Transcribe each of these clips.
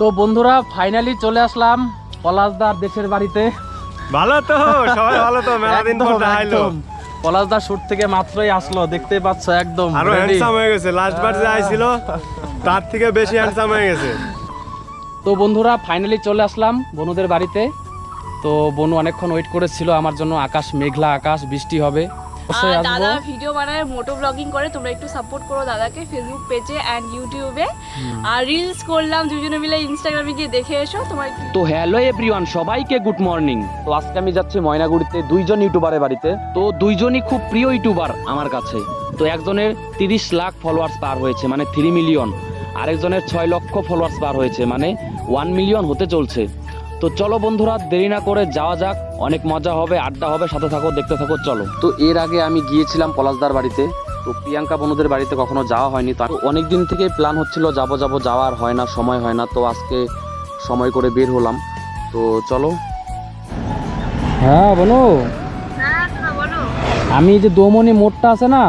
তো বন্ধুরা ফাইনালি চলে আসলাম পলাশদার দেশের বাড়িতে। ভালো তো সবাই ভালো তো মেলা দিন পর দেখা পলাশদার শুট থেকে মাত্রই আসলো দেখতে পাচ্ছ একদম আরও হ্যান্ডসাম হয়ে গেছে লাস্ট বার যে আইছিল তার থেকে বেশি হ্যান্ডসাম হয়ে গেছে। তো বন্ধুরা ফাইনালি চলে আসলাম বনুদের বাড়িতে। তো বনু অনেকক্ষণ ওয়েট করেছিল আমার জন্য আকাশ মেঘলা আকাশ বৃষ্টি হবে। দাদা ভিডিও বানায় মোটো ব্লগিং করে তোমরা একটু সাপোর্ট করো দাদাকে ফেসবুক পেজে অ্যান্ড ইউটিউবে আর রিলস করলাম দুজনে মিলে ইনস্টাগ্রামে গিয়ে দেখে এসো তোমার তো হ্যালো এভরিওয়ান সবাইকে গুড মর্নিং তো আজকে আমি যাচ্ছি ময়নাগুড়িতে দুইজন ইউটিউবারের বাড়িতে। তো দুইজনই খুব প্রিয় ইউটিউবার আমার কাছে। তো একজনের তিরিশ লাখ ফলোয়ার্স পার হয়েছে মানে থ্রি মিলিয়ন আরেকজনের ছয় লক্ষ ফলোয়ার্স পার হয়েছে মানে ওয়ান মিলিয়ন হতে চলছে। তো চলো বন্ধুরা দেরি না করে যাওয়া যাক। অনেক মজা হবে আড্ডা হবে সাথে থাকো দেখতে থাকো চলো। তো এর আগে আমি গিয়েছিলাম পলাশদার বাড়িতে। তো প্রিয়াঙ্কা বনুদের বাড়িতে কখনো যাওয়া হয়নি। তো অনেক দিন থেকে প্ল্যান হচ্ছিল যাব যাব যাওয়ার হয় না সময় হয় না। তো আজকে সময় করে বের হলাম। তো চলো। হ্যাঁ বলো হ্যাঁ দাদা আমি যে দোমনি মোড়টা আছে না?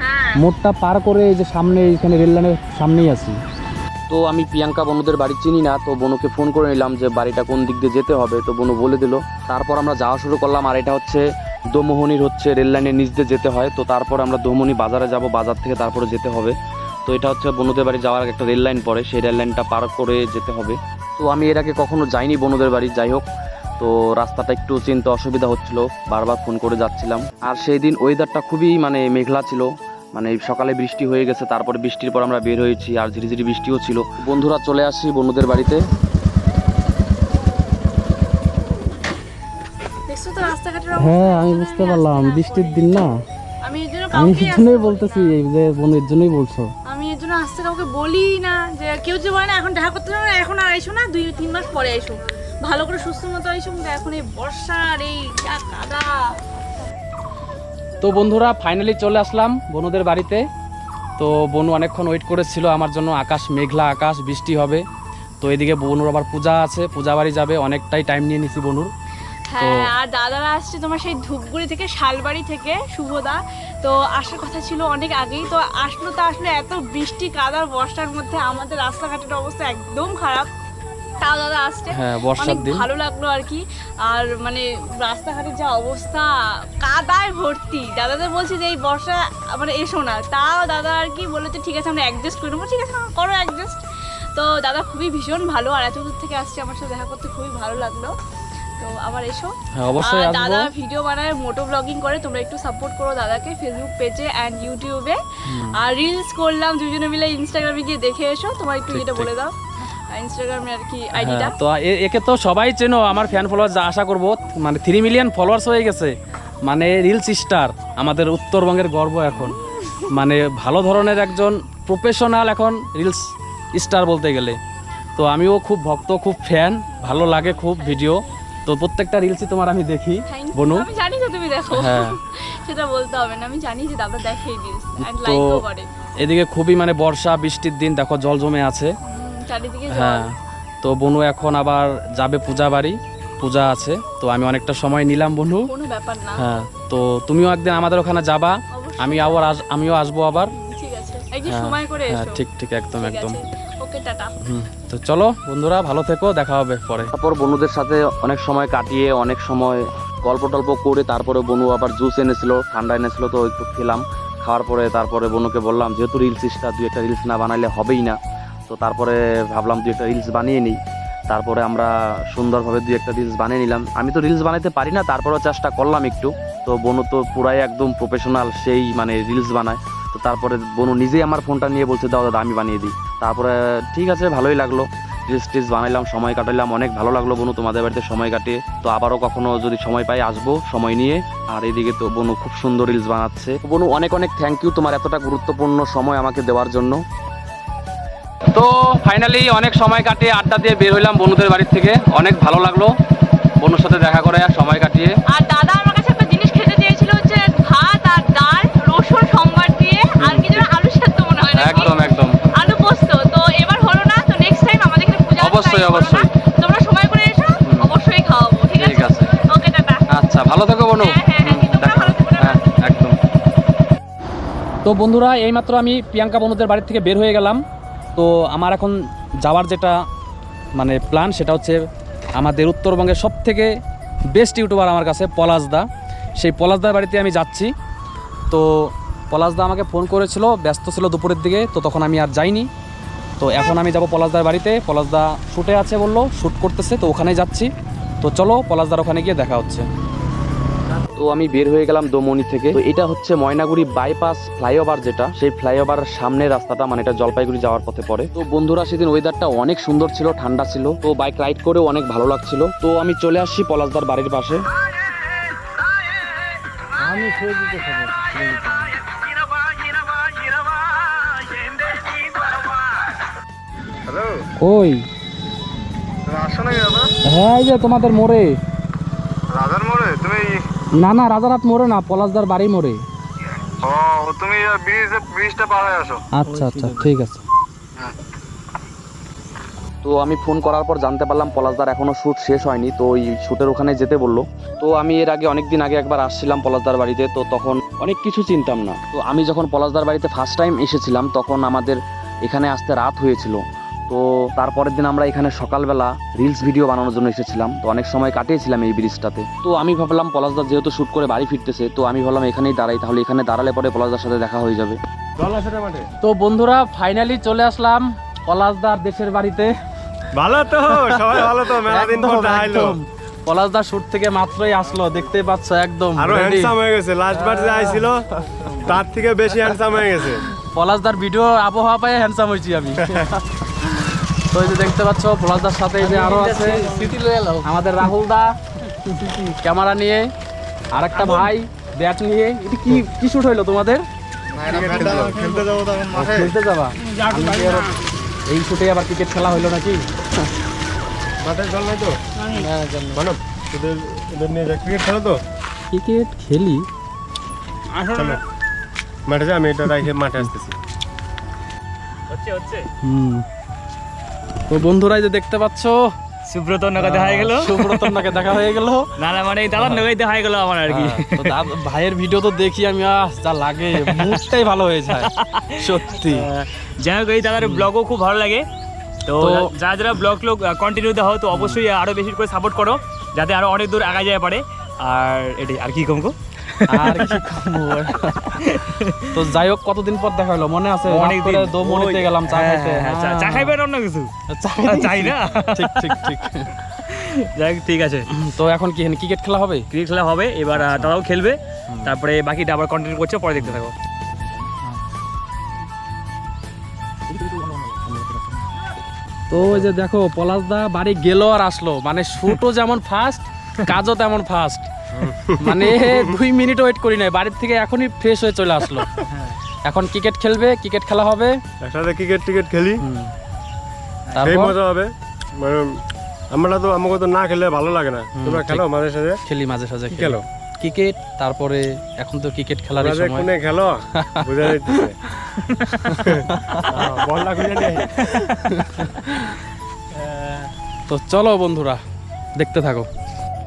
হ্যাঁ। মোড়টা পার করে এই যে সামনে এখানে রেল লাইনের সামনেই আছি। তো আমি প্রিয়াঙ্কা বনুদের বাড়ি চিনি না, তো বনুকে ফোন করে নিলাম যে বাড়িটা কোন দিক দিয়ে যেতে হবে, তো বনু বলে দিল। তারপর আমরা যাওয়া শুরু করলাম, আর এটা হচ্ছে দোমোহনির হচ্ছে রেল লাইনের নিচ দিয়ে যেতে হয়, তো তারপর আমরা দোমোহনি বাজারে যাব, বাজার থেকে তারপরে যেতে হবে। তো এটা হচ্ছে বনুদের বাড়ি যাওয়ার একটা রেল লাইন পড়ে সেই রেল লাইনটা পার করে যেতে হবে। তো আমি এর আগে কখনো যাইনি বনুদের বাড়ি, যাই হোক। তো রাস্তাটা একটু চিনতে অসুবিধা হচ্ছিল, বারবার ফোন করে যাচ্ছিলাম। আর সেই দিন ওয়েদারটা খুবই মানে মেঘলা ছিল। মানে সকালে বৃষ্টি হয়ে গেছে তারপরে বৃষ্টির পর আমরা বের হয়েছি আর ঝিরিঝিরি বৃষ্টিও ছিল। বন্ধুরা চলে আসি বন্ধুদের বাড়িতে। হ্যাঁ আমি বুঝতে পারলাম বৃষ্টির দিন না। আমি এর জন্যই বলতেছি এই যে বোনের জন্যই বলছো। আমি এর জন্য আসতে কাউকে বলি না যে কেউ যে বলে না এখন দেখা করতে না এখন আর এসো না দুই তিন মাস পরে এসো ভালো করে সুস্থ মতো কিন্তু এখন এই বর্ষার এই কাদা। তো বন্ধুরা ফাইনালি চলে আসলাম বনুদের বাড়িতে। তো বনু অনেকক্ষণ ওয়েট করেছিল, আমার জন্য আকাশ মেঘলা আকাশ, বৃষ্টি হবে। তো এদিকে বনুর আবার পূজা আছে, পূজা বাড়ি যাবে, অনেকটাই টাইম নিয়ে নিছি বনুর। হ্যাঁ আর দাদারা আসছে তোমার সেই ধূপগুড়ি থেকে, শালবাড়ি থেকে, শুভদা। তো আসার কথা ছিল অনেক আগেই, তো আসলো তো আসলে এত বৃষ্টি, কাদার বর্ষার মধ্যে আমাদের রাস্তাঘাটের অবস্থা একদম খারাপ। তাও দাদা আসছে। হ্যাঁ বর্ষার দিন। ভালো লাগল আর কি। আর মানে রাস্তাঘাটের যা অবস্থা কাদায় ভর্তি। দাদাদের বলছি যে এই বর্ষা মানে এসো না। তাও দাদা আর কি বলেছে ঠিক আছে আমরা অ্যাডজাস্ট করে নেব। ঠিক আছে করো অ্যাডজাস্ট তো দাদা খুবই ভীষণ ভালো আর এত দূর থেকে আসছে আমার সাথে দেখা করতে খুবই ভালো লাগল। তো আবার এসো। হ্যাঁ অবশ্যই দাদা ভিডিও বানায় মোটো ব্লগিং করে তোমরা একটু সাপোর্ট করো দাদাকে ফেসবুক পেজে অ্যান্ড ইউটিউবে আর রিলস করলাম দুজনে মিলে ইনস্টাগ্রামে গিয়ে দেখে এসো। তোমার একটু এটা বলে দাও। ইনস্টাগ্রামে আর কি আইডিটা? হ্যাঁ, তো একে তো সবাই চেনো আমার ফ্যান ফলোয়ার যা আশা করব মানে থ্রি মিলিয়ন ফলোয়ার্স হয়ে গেছে। মানে রিলস স্টার আমাদের উত্তরবঙ্গের গর্ব এখন। মানে ভালো ধরনের একজন প্রফেশনাল এখন রিলস স্টার বলতে গেলে। তো আমিও খুব ভক্ত খুব ফ্যান ভালো লাগে খুব ভিডিও তো প্রত্যেকটা রিলসই তোমার আমি দেখি বনু। আমি জানি তো তুমি দেখো। হ্যাঁ। সেটা বলতে হবে না আমি জানি যে দাদা দেখে রিলস এন্ড লাইকও করে। এদিকে খুবই মানে বর্ষা বৃষ্টির দিন দেখো জল জমে আছে। চারিদিকে হ্যাঁ তো বনু এখন আবার যাবে পূজা বাড়ি পূজা আছে তো আমি অনেকটা সময় নিলাম বনু। কোনো ব্যাপার না। হ্যাঁ তো তুমিও একদিন আমাদের ওখানে যাবা আমি আবার আস- আমিও আসব আবার। ঠিক আছে। একদিন হ্যাঁ, সময় করে হ্যাঁ এসো। ঠিক ঠিক একদম ঠিক একদম। আছে। Okay tata. হুম, তো চলো বন্ধুরা ভালো থেকো দেখা হবে পরে। তারপর বন্ধুদের সাথে অনেক সময় কাটিয়ে অনেক সময় গল্প টল্প করে তারপরে বনু আবার জুস এনেছিল ঠান্ডা এনেছিল তো একটু খেলাম। খাওয়ার পরে তারপরে বনুকে বললাম যেহেতু রিলস ইস্টা দুই একটা রিলস না বানাইলে হবেই না। তো তারপরে ভাবলাম দুই একটা রিলস বানিয়ে নিই। তারপরে আমরা সুন্দরভাবে দুই একটা রিলস বানিয়ে নিলাম। আমি তো রিলস বানাইতে পারি না, তারপরেও চেষ্টা করলাম একটু। তো বনু তো পুরাই একদম প্রফেশনাল সেই মানে রিলস বানায়। তো তারপরে বনু নিজেই আমার ফোনটা নিয়ে বলছে, দাও দাদা, আমি বানিয়ে দিই। তারপরে ঠিক আছে, ভালোই লাগল। রিলস টিলস বানাইলাম, সময় কাটাইলাম, অনেক ভালো লাগল বনু তোমাদের বাড়িতে সময় কাটিয়ে। তো আবারও কখনো যদি সময় পাই, আসব সময় নিয়ে। আর এদিকে তো বনু খুব সুন্দর রিলস বানাচ্ছে। বনু অনেক অনেক থ্যাংক ইউ তোমার এতটা গুরুত্বপূর্ণ সময় আমাকে দেওয়ার জন্য। তো ফাইনালি অনেক সময় কাটিয়ে আড্ডা দিয়ে বের হইলাম বনুদের বাড়ির থেকে। অনেক ভালো লাগল বনুর সাথে দেখা করে আর সময় কাটিয়ে। আর দাদা আমার কাছে একটা জিনিস খেতে চেয়েছিল হচ্ছে ভাত আর ডাল রসুন সম্বার দিয়ে আর কি যেন আলু সেদ্ধ মনে হয় একদম একদম। আলু পোস্ত। তো এবার হলো না তো নেক্সট টাইম আমাদের এখানে পূজা আছে, অবশ্যই। অবশ্যই। তোমরা সময় করে এসো অবশ্যই খাওয়াবো ঠিক ঠিক আছে? আছে। Okay tata. আচ্ছা ভালো থেকো বনু। হ্যাঁ, হ্যাঁ, হ্যাঁ, তো বন্ধুরা এইমাত্র আমি প্রিয়াঙ্কা বন্ধুদের বাড়ি থেকে বের হয়ে গেলাম। তো আমার এখন যাওয়ার যেটা মানে প্ল্যান সেটা হচ্ছে আমাদের উত্তরবঙ্গের সব থেকে বেস্ট ইউটিউবার আমার কাছে পলাশদা সেই পলাশদার বাড়িতে আমি যাচ্ছি। তো পলাশদা আমাকে ফোন করেছিল, ব্যস্ত ছিল দুপুরের দিকে, তো তখন আমি আর যাইনি। তো এখন আমি যাব পলাশদার বাড়িতে। পলাশদা শ্যুটে আছে বলল শ্যুট করতেছে, তো ওখানেই যাচ্ছি। তো চলো পলাশদার ওখানে গিয়ে দেখা হচ্ছে। তো আমি বের হয়ে গেলাম দোমনি থেকে। তো এটা হচ্ছে ময়নাগুড়ি বাইপাস ফ্লাইওভার যেটা। সেই ফ্লাইওভার সামনে রাস্তাটা মানে এটা জলপাইগুড়ি যাওয়ার পথে পড়ে। তো বন্ধুরা সেদিন ওয়েদারটা অনেক সুন্দর ছিল ঠান্ডা ছিল। তো বাইক রাইড করেও অনেক ভালো লাগছিল। তো আমি চলে আসছি পলাশদার বাড়ির পাশে। হ্যালো ওই হ্যাঁ এই যে তোমাদের মোড়ে। রাজার মোড়ে? তুমি না না রাজারহাট মোড়ে না পলাশদার বাড়ি মোড়ে ও তুমি ব্রিজ ব্রিজটা পার হয়ে আসো। আচ্ছা আচ্ছা ঠিক আছে। তো আমি ফোন করার পর জানতে পারলাম পলাশদার এখনও শ্যুট শেষ হয়নি তো ওই শ্যুটের ওখানে যেতে বলল। তো আমি এর আগে অনেক দিন আগে একবার আসছিলাম পলাশদার বাড়িতে তো তখন অনেক কিছু চিনতাম না। তো আমি যখন পলাশদার বাড়িতে ফার্স্ট টাইম এসেছিলাম তখন আমাদের এখানে আসতে রাত হয়েছিল। তো তারপরের দিন আমরা এখানে সকালবেলা রিলস ভিডিও বানানোর জন্য এসেছিলাম। তো অনেক সময় কাটিয়েছিলাম এই ব্রিজটাতে তো আমি ভাবলাম পলাশদা যেহেতু শ্যুট করে বাড়ি ফিরতেছে তো আমি ভাবলাম এখানেই দাঁড়াই তাহলে এখানে দাঁড়ালে পরে পলাশদার সাথে দেখা হয়ে যাবে। তো বন্ধুরা ফাইনালি চলে আসলাম পলাশদার দেশের বাড়িতে। ভালো তো সবাই ভালো তো মেলা দিন পর দেখা হইল। পলাশদার শুট থেকে মাত্রই আসলো দেখতে পাচ্ছ একদম আরও হ্যান্ডসাম হয়ে গেছে লাস্ট বার যে আইছিল তার থেকে বেশি হ্যান্ডসাম হয়ে গেছে। পলাশদার ভিডিও আবহাওয়া পায়ে হ্যান্ডসাম হয়েছি আমি। তো এই যে দেখতে পাচ্ছ পলাশদার সাথে এই যে আরও আছে। আমাদের রাহুল দা ক্যামেরা নিয়ে আর একটা ভাই ব্যাট নিয়ে। এটা কি কি শুট হইল তোমাদের? খেলতে যাব তখন মাঠে খেলতে যাবা? আমি কি আর- এই শুটে আবার ক্রিকেট খেলা হইল নাকি? মাঠে জল নাই তো? মানব ওদের ওদের নিয়ে যা ক্রিকেট খেলো তো? ক্রিকেট খেলি। চলো মাঠে যা আমি এটা রাখে মাঠে আসতেছি। হচ্ছে হচ্ছে। হুম। তো বন্ধুরা যে দেখতে পাচ্ছ? সুব্রত নৌকা দেখা হয়ে গেল। সুব্রতর নাকি দেখা হয়ে গেল। না না মানে দাদার নৌকাই দেখা হয়ে গেল আমার আর কি। ভাইয়ের ভিডিও তো দেখি আমি যা লাগে মুডটাই ভালো হয়ে যায় সত্যি। যাই হোক এই দাদার ব্লগও খুব ভালো লাগে। তো যারা যারা ব্লগ লোক কন্টিনিউ দেওয়া তো অবশ্যই আরও বেশি করে সাপোর্ট করো যাতে আরও অনেক দূর আগা যায় পারে। আর এটাই আর কি কমকো? আর কি? তো যাই হোক কতদিন পর দেখা হলো? মনে আছে অনেক দোমনিতে গেলাম চা খাইতে। হ্যাঁ, চা- চা খাইবেন অন্য কিছু। চাই না। ঠিক ঠিক ঠিক। যাই ঠিক আছে। তো এখন কি ক্রিকেট খেলা হবে? ক্রিকেট খেলা হবে এবার দাদাও খেলবে। তারপরে বাকিটা আবার কন্টিনিউ করছে পরে দেখতে থাকো। তো ওই যে দেখো পলাশদা বাড়ি গেল আর আসলো। মানে শুটও যেমন ফাস্ট কাজও তেমন ফাস্ট মানে দুই মিনিট ওয়েট করি নাই। বাড়ির থেকে এখনই ফ্রেশ হয়ে চলে আসলো। এখন ক্রিকেট খেলবে ক্রিকেট খেলা হবে। একসাথে ক্রিকেট টিকেট খেলি। সেই মজা হবে। মানে আমরা তো আমাকে তো না খেলে ভালো লাগে না। তোমরা খেলো মাঝে সাঝে? খেলি মাঝে সাঝে খেলো। ক্রিকেট তারপরে এখন তো ক্রিকেট খেলার সময়। কোনে খেলো? বুঝা খুঁজে নিয়ে তো চলো বন্ধুরা দেখতে থাকো।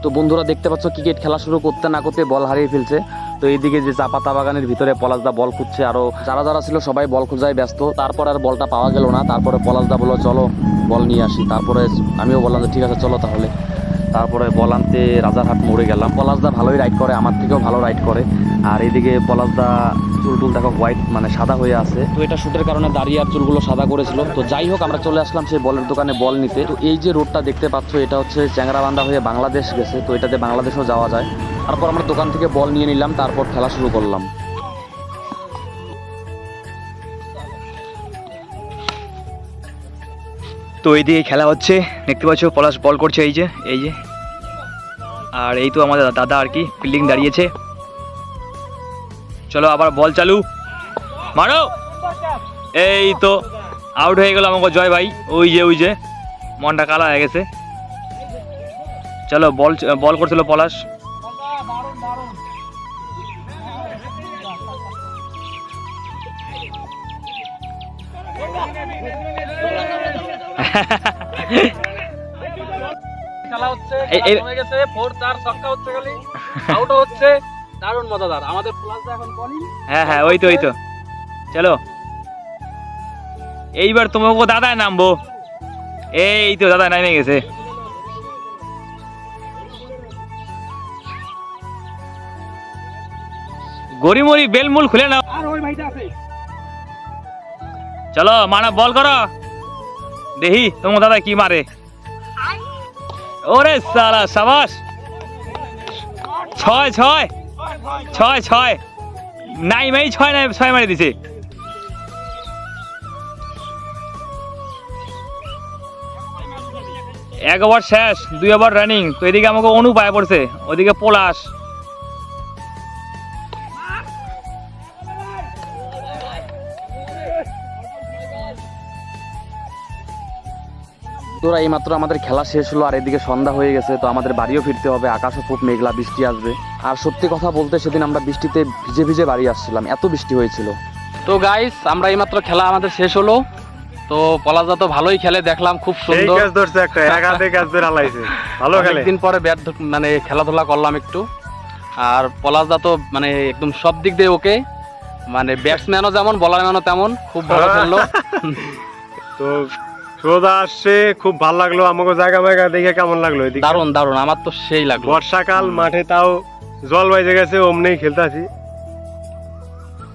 তো বন্ধুরা দেখতে পাচ্ছ ক্রিকেট খেলা শুরু করতে না করতে বল হারিয়ে ফেলছে। তো এইদিকে যে চাপাতা বাগানের ভিতরে পলাশদা বল খুঁজছে আরও। যারা যারা ছিল সবাই বল খোঁজায় ব্যস্ত। তারপর আর বলটা পাওয়া গেল না। তারপরে পলাশদা বলল, চলো বল নিয়ে আসি। তারপরে আমিও বললাম যে, ঠিক আছে, চলো তাহলে। তারপরে বল আনতে রাজারহাট মোড়ে গেলাম। পলাশদা ভালোই রাইড করে, আমার থেকেও ভালো রাইড করে। আর এদিকে পলাশদা চুল টুল দেখো হোয়াইট মানে সাদা হয়ে আছে। তো এটা শুটের কারণে দাঁড়িয়ে আর চুলগুলো সাদা করেছিল। তো যাই হোক, আমরা চলে আসলাম সেই বলের দোকানে বল নিতে। তো এই যে রোডটা দেখতে পাচ্ছ, এটা হচ্ছে চ্যাংরাবান্ধা হয়ে বাংলাদেশ গেছে। তো এটাতে বাংলাদেশও যাওয়া যায়। তারপর আমরা দোকান থেকে বল নিয়ে নিলাম, তারপর খেলা শুরু করলাম। তো এইদিকে খেলা হচ্ছে। দেখতে পাচ্ছ, পলাশ বল করছে, এই যে এই যে। আর এই তো আমাদের দাদা আর কি ফিল্ডিং দাঁড়িয়েছে। চলো আবার বল চালু। মারো! এই তো আউট হয়ে গেল আমাকে জয় ভাই। ওই যে ওই যে, মনটা কালা হয়ে গেছে। চলো বল বল করছিল পলাশ। খেলা হচ্ছে এই- এই- হয়ে গেছে ফোর চার ছক্কা হচ্ছে খালি। আউটও হচ্ছে দারুণ মজাদার। আমাদের এখন বলিং হ্যাঁ হ্যাঁ ওই তো ওই তো। চলো। এইবার তোমাকে দাদায় নামবো এই তো দাদা নামে গেছে। গরিমরি বেলমুল খুলে নাও। চলো মানা বল করো। দেখি তোমার দাদা কি মারে। ওরে সালা সাবাস। ছয় ছয়। ছয় ছয়। নাই মাই, ছয় নাই, ছয় মারি দিছে। এক ওভার শেষ, দুই ওভার রানিং তো এদিকে আমাকে অনু পায়ে পড়ছে, ওদিকে পলাশ। তোরা এইমাত্র আমাদের খেলা শেষ হলো আর এদিকে সন্ধ্যা হয়ে গেছে তো আমাদের বাড়িও ফিরতে হবে আকাশও খুব মেঘলা বৃষ্টি আসবে। আর সত্যি কথা বলতে সেদিন আমরা বৃষ্টিতে ভিজে ভিজে বাড়ি আসছিলাম এত বৃষ্টি হয়েছিল। তো গাইস আমরা এইমাত্র খেলা আমাদের শেষ হলো। তো পলাশদা তো ভালোই খেলে দেখলাম খুব সুন্দর। ক্যাচ ধরছে একটা এক ক্যাচ ধরে আলাইছে ভালো খেলে। অনেকদিন পরে ব্যাট মানে খেলাধুলা করলাম একটু। আর পলাশদা তো মানে একদম সব দিক দিয়ে ওকে মানে ব্যাটসম্যানও যেমন বলারম্যানও তেমন খুব ভালো খেললো। তো সোজা আসছে খুব ভালো লাগল আমাকে জায়গা মায়গা দেখে কেমন লাগল এদিকে? দারুণ দারুণ আমার তো সেই লাগল। বর্ষাকাল মাঠে তাও জল বাইজে গেছে অমনি খেলতে আছি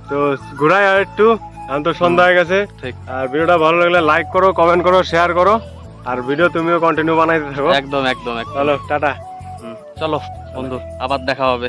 তো ঘুরাই আর একটু এখন তো সন্ধ্যা হয়ে গেছে। ঠিক। আর ভিডিওটা ভালো লাগলে লাইক করো কমেন্ট করো শেয়ার করো। আর ভিডিও তুমিও কন্টিনিউ বানাইতে থাকো। একদম একদম একদম। চলো টাটা। হুম, চলো বন্ধু আবার দেখা হবে।